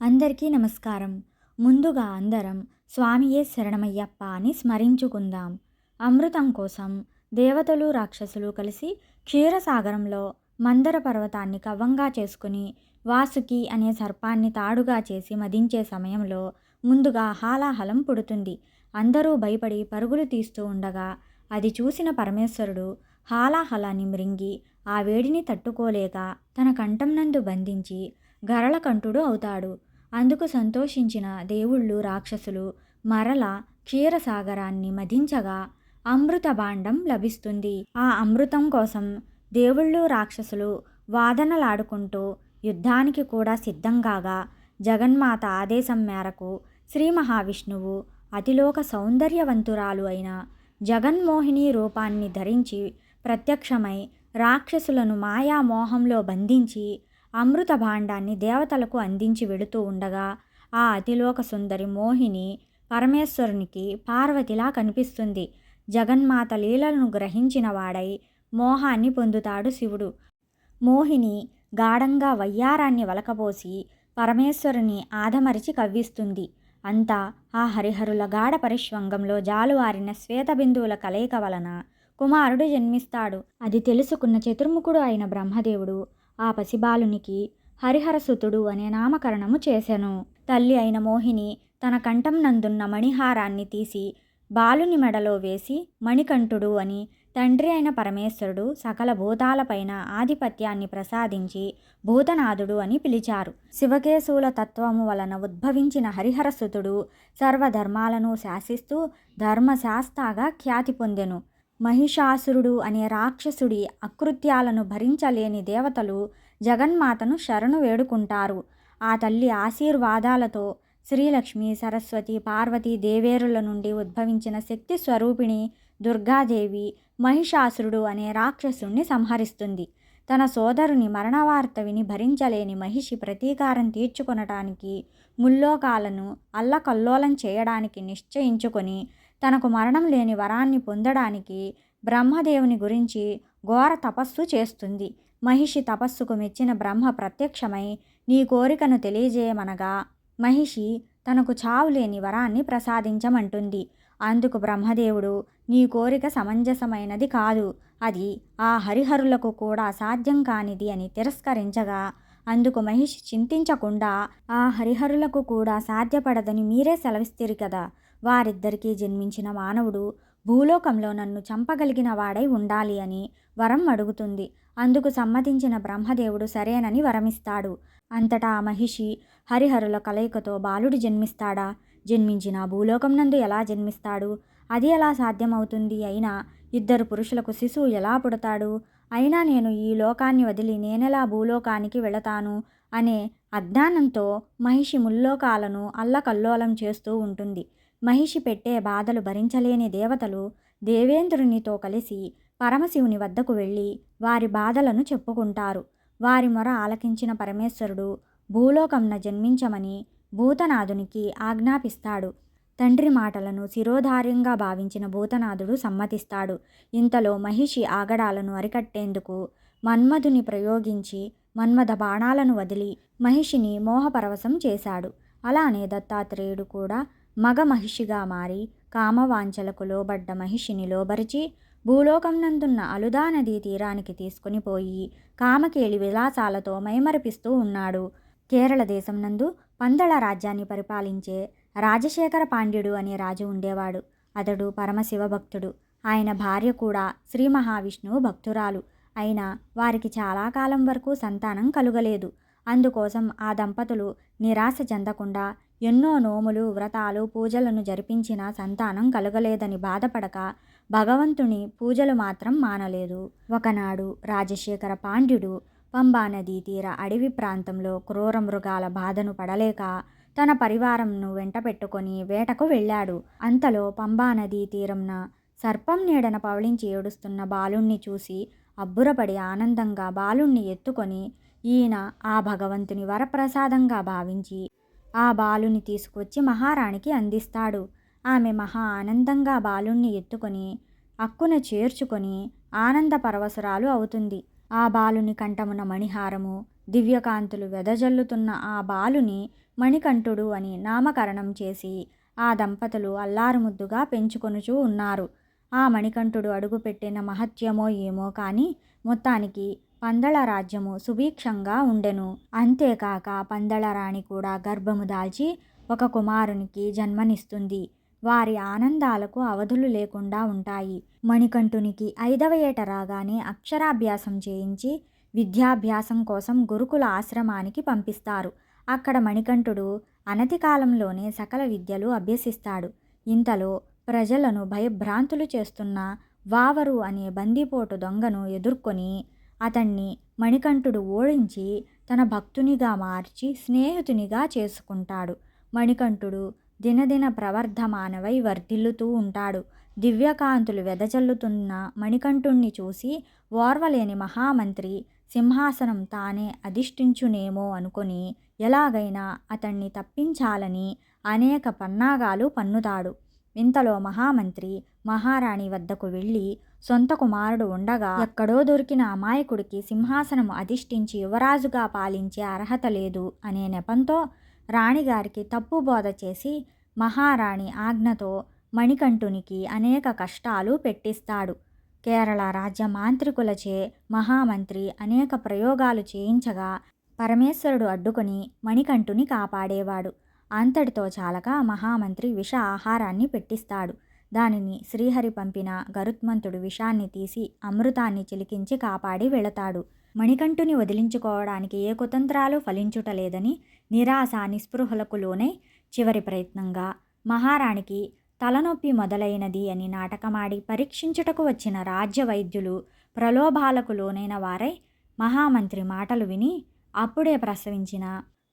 అందరికీ నమస్కారం. ముందుగా అందరం స్వామియే శరణమయ్యప్ప అని స్మరించుకుందాం. అమృతం కోసం దేవతలు రాక్షసులు కలిసి క్షీరసాగరంలో మందర పర్వతాన్ని కవ్వంగా చేసుకుని వాసుకి అనే సర్పాన్ని తాడుగా చేసి మదించే సమయంలో ముందుగా హాలాహలం పుడుతుంది. అందరూ భయపడి పరుగులు తీస్తూ ఉండగా అది చూసిన పరమేశ్వరుడు హాలాహలాన్ని మృంగి ఆ వేడిని తట్టుకోలేక తన కంఠం నందు బంధించి గరళకంఠుడు అవుతాడు. అందుకు సంతోషించిన దేవుళ్ళు రాక్షసులు మరల క్షీరసాగరాన్ని మధించగా అమృత భాండం లభిస్తుంది. ఆ అమృతం కోసం దేవుళ్ళు రాక్షసులు వాదనలాడుకుంటూ యుద్ధానికి కూడా సిద్ధంగాగా జగన్మాత ఆదేశం మేరకు శ్రీ మహావిష్ణువు అతిలోక సౌందర్యవంతురాలు అయిన జగన్మోహిని రూపాన్ని ధరించి ప్రత్యక్షమై రాక్షసులను మాయామోహంలో బంధించి అమృత భాండాన్ని దేవతలకు అందించి వెళుతూ ఉండగా ఆ అతిలోక సుందరి మోహిని పరమేశ్వరునికి పార్వతిలా కనిపిస్తుంది. జగన్మాత లీలలను గ్రహించిన వాడై మోహాన్ని పొందుతాడు శివుడు. మోహిని గాఢంగా వయ్యారాన్ని వలకబోసి పరమేశ్వరుని ఆదమరిచి కవ్విస్తుంది. అంతా ఆ హరిహరుల గాఢ పరిష్వంగంలో జాలువారిన శ్వేతబిందువుల కలయిక వలన కుమారుడు జన్మిస్తాడు. అది తెలుసుకున్న చతుర్ముఖుడు అయిన బ్రహ్మదేవుడు ఆ పసిబాలునికి హరిహరసుతుడు అనే నామకరణము చేసెను. తల్లి అయిన మోహిని తన కంఠం నందున్న మణిహారాన్ని తీసి బాలుని మెడలో వేసి మణికంఠుడు అని తండ్రి అయిన పరమేశ్వరుడు సకల భూతాలపైన ఆధిపత్యాన్ని ప్రసాదించి భూతనాథుడు అని పిలిచారు. శివకేశవుల తత్వము వలన ఉద్భవించిన హరిహరసుతుడు సర్వధర్మాలను శాసిస్తూ ధర్మశాస్తాగా ఖ్యాతి పొందెను. మహిషాసురుడు అనే రాక్షసుడి అకృత్యాలను భరించలేని దేవతలు జగన్మాతను శరణు వేడుకుంటారు. ఆ తల్లి ఆశీర్వాదాలతో శ్రీలక్ష్మి సరస్వతి పార్వతి దేవేరుల నుండి ఉద్భవించిన శక్తి స్వరూపిణి దుర్గాదేవి మహిషాసురుడు అనే రాక్షసుణ్ణి సంహరిస్తుంది. తన సోదరుని మరణవార్త విని భరించలేని మహిషి ప్రతీకారం తీర్చుకొనటానికి ముల్లోకాలను అల్లకల్లోలం చేయడానికి నిశ్చయించుకొని తనకు మరణం లేని వరాన్ని పొందడానికి బ్రహ్మదేవుని గురించి ఘోర తపస్సు చేస్తుంది. మహిషి తపస్సుకు మెచ్చిన బ్రహ్మ ప్రత్యక్షమై నీ కోరికను తెలియజేయమనగా మహిషి తనకు చావు లేని వరాన్ని ప్రసాదించమంటుంది. అందుకు బ్రహ్మదేవుడు నీ కోరిక సమంజసమైనది కాదు. అది ఆ హరిహరులకు కూడా సాధ్యం కానిది అని తిరస్కరించగా అందుకు మహిషి చింతించకుండా ఆ హరిహరులకు కూడా సాధ్యపడదని మీరే సెలవిస్తారు కదా. వారిద్దరికీ జన్మించిన మానవుడు భూలోకంలో నన్ను చంపగలిగిన వాడై ఉండాలి అని వరం అడుగుతుంది. అందుకు సమ్మతించిన బ్రహ్మదేవుడు సరేనని వరమిస్తాడు. అంతటా ఆ మహిషి హరిహరుల కలయికతో బాలుడు జన్మిస్తాడా? జన్మించిన భూలోకం నందు ఎలా జన్మిస్తాడు? అది ఎలా సాధ్యమవుతుంది? అయినా ఇద్దరు పురుషులకు శిశువు ఎలా పుడతాడు? అయినా నేను ఈ లోకాన్ని వదిలి నేనెలా భూలోకానికి వెళతాను? అనే అజ్ఞానంతో మహిషి ముల్లోకాలను అల్లకల్లోలం చేస్తూ ఉంటుంది. మహిషి పెట్టే బాధలు భరించలేని దేవతలు దేవేంద్రునితో కలిసి పరమశివుని వద్దకు వెళ్ళి వారి బాధలను చెప్పుకుంటారు. వారి మొర ఆలకించిన పరమేశ్వరుడు భూలోకంన జన్మించమని భూతనాథునికి ఆజ్ఞాపిస్తాడు. తండ్రి మాటలను శిరోధార్యంగా భావించిన భూతనాథుడు సమ్మతిస్తాడు. ఇంతలో మహిషి ఆగడాలను అరికట్టేందుకు మన్మధుని ప్రయోగించి మన్మథ బాణాలను వదిలి మహిషిని మోహపరవశం చేశాడు. అలానే దత్తాత్రేయుడు కూడా మగ మహిషిగా మారి కామవాంఛలకు లోబడ్డ మహిషిని లోబరిచి భూలోకం నందున్న అలుదా నదీ తీరానికి తీసుకుని పోయి కామకేళి విలాసాలతో మైమరిపిస్తూ ఉన్నాడు. కేరళ దేశం నందు పందళ రాజ్యాన్ని పరిపాలించే రాజశేఖర పాండ్యుడు అనే రాజు ఉండేవాడు. అతడు పరమశివ భక్తుడు. ఆయన భార్య కూడా శ్రీ మహావిష్ణువు భక్తురాలు. అయినా వారికి చాలా కాలం వరకు సంతానం కలుగలేదు. అందుకోసం ఆ దంపతులు నిరాశ చెందకుండా ఎన్నో నోములు వ్రతాలు పూజలను జరిపించిన సంతానం కలగలేదని బాధపడక భగవంతుని పూజలు మాత్రం మానలేదు. ఒకనాడు రాజశేఖర పాండ్యుడు పంబా నదీ తీర అడవి ప్రాంతంలో క్రూర మృగాల బాధను పడలేక తన పరివారంను వెంటపెట్టుకొని వేటకు వెళ్ళాడు. అంతలో పంబా నదీ తీరంన సర్పం నీడన పవళించి ఏడుస్తున్న బాలుణ్ణి చూసి అబ్బురపడి ఆనందంగా బాలుణ్ణి ఎత్తుకొని ఈయన ఆ భగవంతుని వరప్రసాదంగా భావించి ఆ బాలుని తీసుకొచ్చి మహారాణికి అందిస్తాడు. ఆమె మహా ఆనందంగా బాలుణ్ణి ఎత్తుకొని అక్కున చేర్చుకొని ఆనంద పరవశురాలు అవుతుంది. ఆ బాలుని కంఠమున మణిహారము దివ్యకాంతులు వెదజల్లుతున్న ఆ బాలుని మణికంఠుడు అని నామకరణం చేసి ఆ దంపతులు అల్లారుముద్దుగా పెంచుకొనుచూ ఉన్నారు. ఆ మణికంఠుడు అడుగుపెట్టిన మహత్యమో ఏమో కానీ మొత్తానికి పందళ రాజ్యము సుభిక్షంగా ఉండెను. అంతేకాక పందళరాణి కూడా గర్భము దాల్చి ఒక కుమారునికి జన్మనిస్తుంది. వారి ఆనందాలకు అవధులు లేకుండా ఉంటాయి. మణికంఠునికి ఐదవ ఏట రాగానే అక్షరాభ్యాసం చేయించి విద్యాభ్యాసం కోసం గురుకుల ఆశ్రమానికి పంపిస్తారు. అక్కడ మణికంఠుడు అనతి కాలంలోనే సకల విద్యలు అభ్యసిస్తాడు. ఇంతలో ప్రజలను భయభ్రాంతులు చేస్తున్న వావరు అనే బందిపోటు దొంగను ఎదుర్కొని అతన్ని మణికంఠుడు ఓడించి తన భక్తునిగా మార్చి స్నేహితునిగా చేసుకుంటాడు. మణికంఠుడు దినదిన ప్రవర్ధమానవై వర్ధిల్లుతూ ఉంటాడు. దివ్యకాంతులు వెదజల్లుతున్న మణికంఠుణ్ణి చూసి ఓర్వలేని మహామంత్రి సింహాసనం తానే అధిష్ఠించునేమో అనుకొని ఎలాగైనా అతన్ని తప్పించాలని అనేక పన్నాగాలు పన్నుతాడు. ఇంతలో మహామంత్రి మహారాణి వద్దకు వెళ్ళి సొంత కుమారుడు ఉండగా ఎక్కడో దొరికిన అమాయకుడికి సింహాసనం అధిష్ఠించి యువరాజుగా పాలించే అర్హత లేదు అనే నెపంతో రాణిగారికి తప్పు బోధ చేసి మహారాణి ఆజ్ఞతో మణికంఠునికి అనేక కష్టాలు పెట్టిస్తాడు. కేరళ రాజ్య మాంత్రికులచే మహామంత్రి అనేక ప్రయోగాలు చేయించగా పరమేశ్వరుడు అడ్డుకొని మణికంఠుని కాపాడేవాడు. అంతటితో చాలక మహామంత్రి విష ఆహారాన్ని పెట్టిస్తాడు. దానిని శ్రీహరి పంపిన గరుత్మంతుడు విషాన్ని తీసి అమృతాన్ని చిలికించి కాపాడి వెళతాడు. మణికంఠుని వదిలించుకోవడానికి ఏ కుతంత్రాలు ఫలించుటలేదని నిరాశ నిస్పృహలకు లోనై చివరి ప్రయత్నంగా మహారాణికి తలనొప్పి మొదలైనది అని నాటకమాడి పరీక్షించుటకు వచ్చిన రాజ్య వైద్యులు ప్రలోభాలకు లోనైన వారై మహామంత్రి మాటలు విని అప్పుడే ప్రసవించిన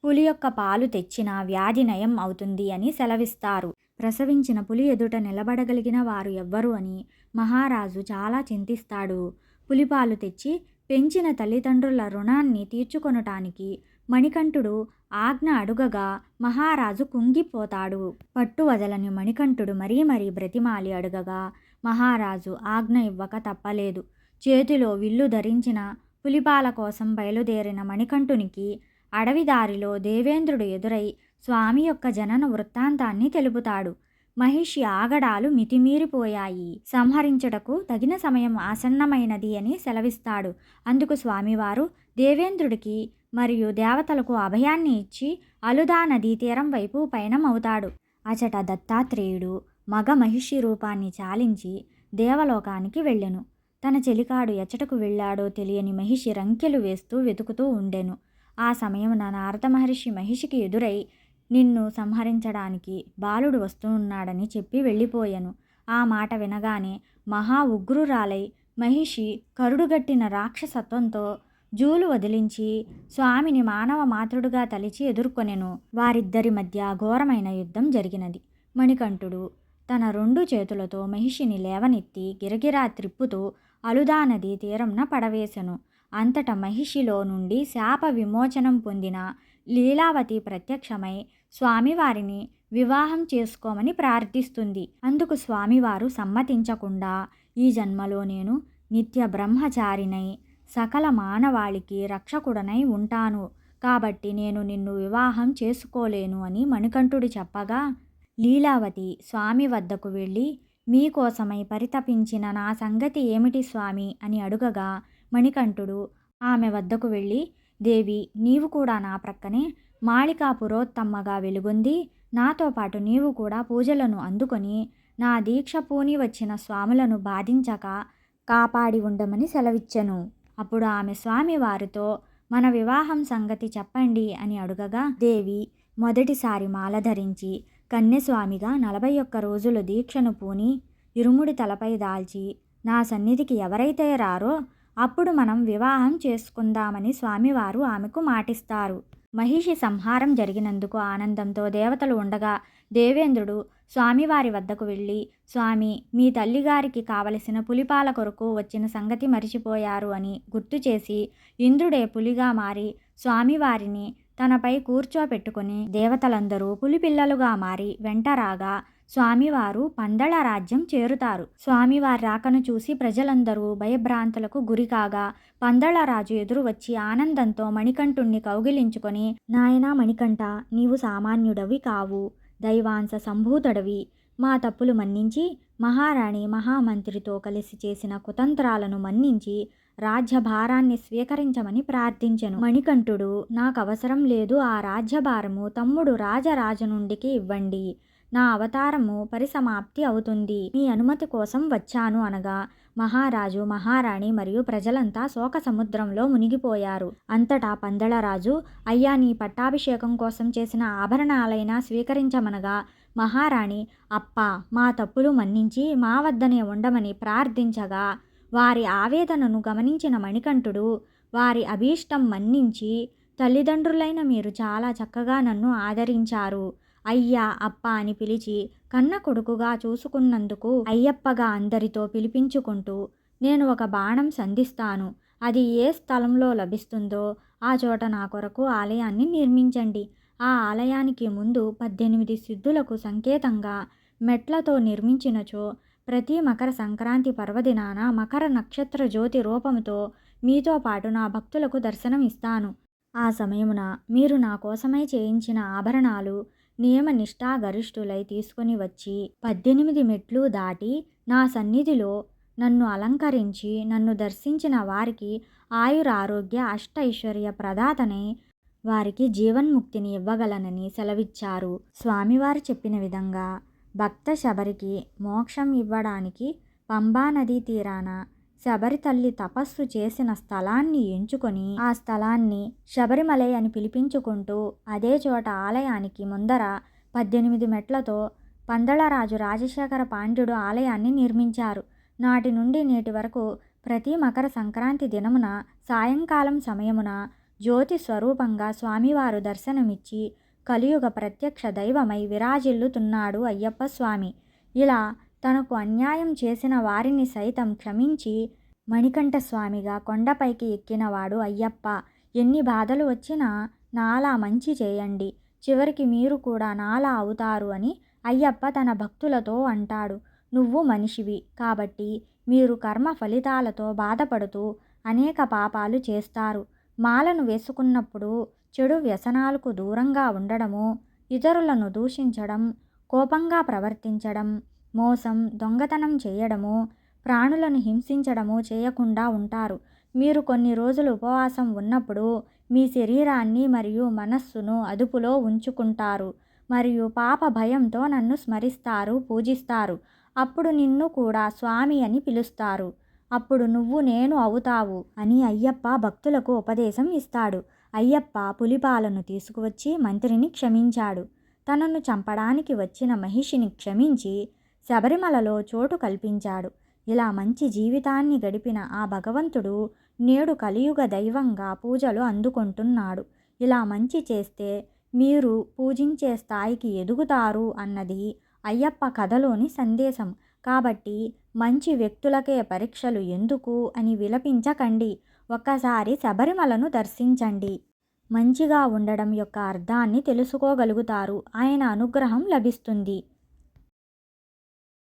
పులి యొక్క పాలు తెచ్చిన వ్యాధి నయం అవుతుంది అని సెలవిస్తారు. ప్రసవించిన పులి ఎదుట నిలబడగలిగిన వారు ఎవ్వరు అని మహారాజు చాలా చింతిస్తాడు. పులిపాలు తెచ్చి పెంచిన తల్లిదండ్రుల రుణాన్ని తీర్చుకొనటానికి మణికంఠుడు ఆజ్ఞ అడుగగా మహారాజు కుంగిపోతాడు. పట్టు వదలని మణికంఠుడు మరీ మరీ బ్రతిమాలి అడుగగా మహారాజు ఆజ్ఞ ఇవ్వక తప్పలేదు. చేతిలో విల్లు ధరించిన పులిపాల కోసం బయలుదేరిన మణికంఠునికి అడవిదారిలో దేవేంద్రుడు ఎదురై స్వామి యొక్క జనన వృత్తాంతాన్ని తెలుపుతాడు. మహిషి ఆగడాలు మితిమీరిపోయాయి. సంహరించుటకు తగిన సమయం ఆసన్నమైనది అని సెలవిస్తాడు. అందుకు స్వామివారు దేవేంద్రుడికి మరియు దేవతలకు అభయాన్ని ఇచ్చి అలుదా నదీ తీరం వైపు పయనమవుతాడు. అచట దత్తాత్రేయుడు మగ మహిషి రూపాన్ని చాలించి దేవలోకానికి వెళ్ళెను. తన చెలికాడు ఎచ్చటకు వెళ్ళాడో తెలియని మహిషి రంకెలు వేస్తూ వెతుకుతూ ఉండెను. ఆ సమయమున నారద మహర్షి మహిషికి ఎదురై నిన్ను సంహరించడానికి బాలుడు వస్తున్నాడని చెప్పి వెళ్ళిపోయాను. ఆ మాట వినగానే మహా ఉగ్రురాలై మహిషి కరుడుగట్టిన రాక్షసత్వంతో జూలు వదిలించి స్వామిని మానవ మాతృడుగా తలిచి ఎదుర్కొనెను. వారిద్దరి మధ్య ఘోరమైన యుద్ధం జరిగినది. మణికంఠుడు తన రెండు చేతులతో మహిషిని లేవనెత్తి గిరగిరా త్రిప్పుతూ అలుదా నది తీరంన పడవేశను అంతట మహిషిలో నుండి శాప విమోచనం పొందిన లీలావతి ప్రత్యక్షమై స్వామివారిని వివాహం చేసుకోమని ప్రార్థిస్తుంది. అందుకు స్వామివారు సమ్మతించకుండా ఈ జన్మలో నేను నిత్య బ్రహ్మచారినై సకల మానవాళికి రక్షకుడనై ఉంటాను. కాబట్టి నేను నిన్ను వివాహం చేసుకోలేను అని మణికంఠుడు చెప్పగా లీలావతి స్వామి వద్దకు వెళ్ళి మీకోసమై పరితపించిన నా సంగతి ఏమిటి స్వామి అని అడుగగా మణికంఠుడు ఆమె వద్దకు వెళ్ళి దేవి నీవు కూడా నా ప్రక్కనే మాళికా పురోత్తమ్మగా వెలుగొంది. నాతో పాటు నీవు కూడా పూజలను అందుకొని నా దీక్ష పూని వచ్చిన స్వాములను బాధించక కాపాడి ఉండమని సెలవిచ్చెను. అప్పుడు ఆమె స్వామి వారితో మన వివాహం సంగతి చెప్పండి అని అడుగగా దేవి మొదటిసారి మాల ధరించి కన్యస్వామిగా నలభై ఒక్క రోజులు దీక్షను పూని ఇరుముడి తలపై దాల్చి నా సన్నిధికి ఎవరైతే రారో అప్పుడు మనం వివాహం చేసుకుందామని స్వామివారు ఆమెకు మాటిస్తారు. మహిషి సంహారం జరిగినందుకు ఆనందంతో దేవతలు ఉండగా దేవేంద్రుడు స్వామివారి వద్దకు వెళ్ళి స్వామి మీ తల్లిగారికి కావలసిన పులిపాల కొరకు వచ్చిన సంగతి మరిచిపోయారు అని గుర్తు చేసి ఇంద్రుడే పులిగా మారి స్వామివారిని తనపై కూర్చోపెట్టుకుని దేవతలందరూ పులిపిల్లలుగా మారి వెంట రాగా స్వామివారు పందళ రాజ్యం చేరుతారు. స్వామివారి రాకను చూసి ప్రజలందరూ భయభ్రాంతులకు గురికాగా పందళరాజు ఎదురు వచ్చి ఆనందంతో మణికంఠుణ్ణి కౌగిలించుకొని నాయనా మణికంఠ నీవు సామాన్యుడవి కావు. దైవాంశ సంభూతుడవి. మా తప్పులు మన్నించి మహారాణి మహామంత్రితో కలిసి చేసిన కుతంత్రాలను మన్నించి రాజ్యభారాన్ని స్వీకరించమని ప్రార్థించెను. మణికంఠుడు నాకు అవసరం లేదు ఆ రాజ్యభారము తమ్ముడు రాజరాజనుండికి ఇవ్వండి. నా అవతారము పరిసమాప్తి అవుతుంది. మీ అనుమతి కోసం వచ్చాను అనగా మహారాజు మహారాణి మరియు ప్రజలంతా శోక సముద్రంలో మునిగిపోయారు. అంతటా పందళరాజు అయ్యా నీ పట్టాభిషేకం కోసం చేసిన ఆభరణాలైనా స్వీకరించమనగా మహారాణి అప్ప మా తప్పులు మన్నించి మా వద్దనే ఉండమని ప్రార్థించగా వారి ఆవేదనను గమనించిన మణికంఠుడు వారి అభీష్టం మన్నించి తల్లిదండ్రులైన మీరు చాలా చక్కగా నన్ను ఆదరించారు. అయ్యా అప్ప అని పిలిచి కన్న కొడుకుగా చూసుకున్నందుకు అయ్యప్పగా అందరితో పిలిపించుకుంటూ నేను ఒక బాణం సంధిస్తాను. అది ఏ స్థలంలో లభిస్తుందో ఆ చోట నా కొరకు ఆలయాన్ని నిర్మించండి. ఆ ఆలయానికి ముందు పద్దెనిమిది సిద్ధులకు సంకేతంగా మెట్లతో నిర్మించినచో ప్రతి మకర సంక్రాంతి పర్వదినాన మకర నక్షత్ర జ్యోతి రూపంతో మీతో పాటు నా భక్తులకు దర్శనం ఇస్తాను ఆ సమయమున మీరు నా కోసమై చేయించిన ఆభరణాలు నియమ నిష్ఠాగరిష్ఠులై తీసుకొని వచ్చి పద్దెనిమిది మెట్లు దాటి నా సన్నిధిలో నన్ను అలంకరించి నన్ను దర్శించిన వారికి ఆయురారోగ్య అష్టైశ్వర్య ప్రదాతనే వారికి జీవన్ముక్తిని ఇవ్వగలనని సెలవిచ్చారు. స్వామివారు చెప్పిన విధంగా భక్త శబరికి మోక్షం ఇవ్వడానికి పంబా నదీ తీరాన శబరి తల్లి తపస్సు చేసిన స్థలాన్ని ఎంచుకొని ఆ స్థలాన్ని శబరిమలై అని పిలిపించుకుంటూ అదే చోట ఆలయానికి ముందర పద్దెనిమిది మెట్లతో పందళరాజు రాజశేఖర పాండ్యుడు ఆలయాన్ని నిర్మించారు. నాటి నుండి నేటి వరకు ప్రతి మకర సంక్రాంతి దినమున సాయంకాలం సమయమున జ్యోతి స్వరూపంగా స్వామివారు దర్శనమిచ్చి కలియుగ ప్రత్యక్ష దైవమై విరాజిల్లుతున్నాడు అయ్యప్ప స్వామి. ఇలా తనకు అన్యాయం చేసిన వారిని సైతం క్షమించి మణికంఠస్వామిగా కొండపైకి ఎక్కినవాడు అయ్యప్ప. ఎన్ని బాధలు వచ్చినా నాలా మంచి చేయండి. చివరికి మీరు కూడా నాలా అవుతారు అని అయ్యప్ప తన భక్తులతో అంటాడు. నువ్వు మనిషివి కాబట్టి మీరు కర్మ ఫలితాలతో బాధపడుతూ అనేక పాపాలు చేస్తారు. మాలను వేసుకున్నప్పుడు చెడు వ్యసనాలకు దూరంగా ఉండడము ఇతరులను దూషించడం కోపంగా ప్రవర్తించడం మోసం దొంగతనం చేయడము ప్రాణులను హింసించడము చేయకుండా ఉంటారు. మీరు కొన్ని రోజులు ఉపవాసం ఉన్నప్పుడు మీ శరీరాన్ని మరియు మనస్సును అదుపులో ఉంచుకుంటారు మరియు పాప భయంతో నన్ను స్మరిస్తారు పూజిస్తారు. అప్పుడు నిన్ను కూడా స్వామి అని పిలుస్తారు. అప్పుడు నువ్వు నేను అవుతావు అని అయ్యప్ప భక్తులకు ఉపదేశం ఇస్తాడు. అయ్యప్ప పులిపాలను తీసుకువచ్చి మంత్రిని క్షమించాడు. తనను చంపడానికి వచ్చిన మహిషిని క్షమించి శబరిమలలో చోటు కల్పించాడు. ఇలా మంచి జీవితాన్ని గడిపిన ఆ భగవంతుడు నేడు కలియుగ దైవంగా పూజలు అందుకుంటున్నాడు. ఇలా మంచి చేస్తే మీరు పూజించే స్థాయికి ఎదుగుతారు అన్నది అయ్యప్ప కథలోని సందేశం. కాబట్టి మంచి వ్యక్తులకే పరీక్షలు ఎందుకు అని విలపించకండి. ఒక్కసారి శబరిమలను దర్శించండి. మంచిగా ఉండడం యొక్క అర్థాన్ని తెలుసుకోగలుగుతారు. ఆయన అనుగ్రహం లభిస్తుంది.